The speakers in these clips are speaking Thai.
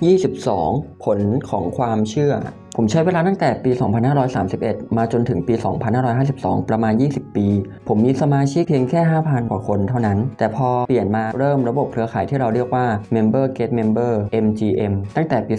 22 ผลของความเชื่อ ผมใช้เวลาตั้งแต่ปี 2531 มาจนถึงปี 2552 ประมาณ 20 ปี ผมมีสมาชิกเพียงแค่ 5,000 กว่าคนเท่านั้น แต่พอเปลี่ยนมาเริ่มระบบเครือข่ายที่เราเรียกว่า Member Get Member MGM ตั้งแต่ปี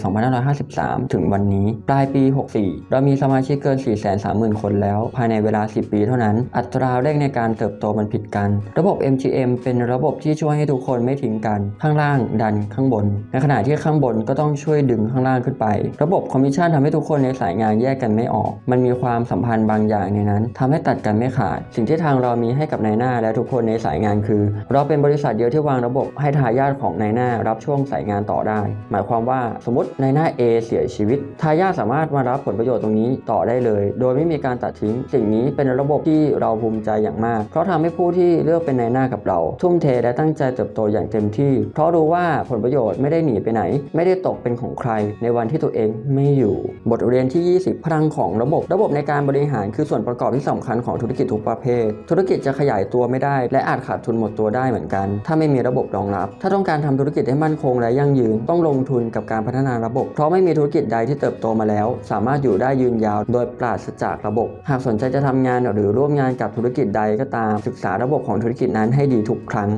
2553 ถึงวันนี้ ปลายปี 64 เรามีสมาชิกเกิน 430,000 คนแล้ว ภายในเวลา 10 ปีเท่านั้น อัตราเร่งในการเติบโตมันผิดกัน ระบบ MGM เป็นระบบที่ช่วยให้ทุกคนไม่ทิ้งกัน ข้างล่างดันข้างบน ในขณะที่ข้างบนก็ต้องช่วยดึงข้างล่างขึ้นไป ระบบคอมมิชชั่นทำให้ทุกคนคนในสายงานแยกกันไม่ออก มันมีความสัมพันธ์บางอย่างในนั้นทำให้ตัดกันไม่ขาด สิ่งที่ทางเรามีให้กับนายหน้าและทุกคนในสายงานคือ เราเป็นบริษัทเดียวที่วางระบบให้ทายาทของนายหน้ารับช่วงสายงานต่อได้ หมายความว่าสมมตินายหน้า A เสียชีวิต ทายาทสามารถมารับผลประโยชน์ตรงนี้ต่อได้เลย โดยไม่มีการตัดทิ้ง สิ่งนี้เป็นระบบที่เราภูมิใจอย่างมาก เพราะทำให้ผู้ที่เลือกเป็นนายหน้ากับเรา ทุ่มเทและตั้งใจเติบโตอย่างเต็มที่ เพราะรู้ว่าผลประโยชน์ไม่ได้หนีไปไหน ไม่ได้ตกเป็นของใครในวันที่ตัวเองไม่อยู่บทเรียนที่ 20 พลังของระบบ ระบบในการบริหารคือส่วนประกอบที่สำคัญของธุรกิจทุกประเภท ธุรกิจจะขยายตัวไม่ได้ และอาจขาดทุนหมดตัวได้เหมือนกัน ถ้าไม่มีระบบรองรับ ถ้าต้องการทำธุรกิจให้มั่นคงและยั่งยืน ต้องลงทุนกับการพัฒนาระบบ เพราะไม่มีธุรกิจใดที่เติบโตมาแล้ว สามารถอยู่ได้ยืนยาว โดยปราศจากระบบ หากสนใจจะทำงานหรือร่วมงานกับธุรกิจใดก็ตาม ศึกษาระบบของธุรกิจนั้นให้ดีทุกครั้ง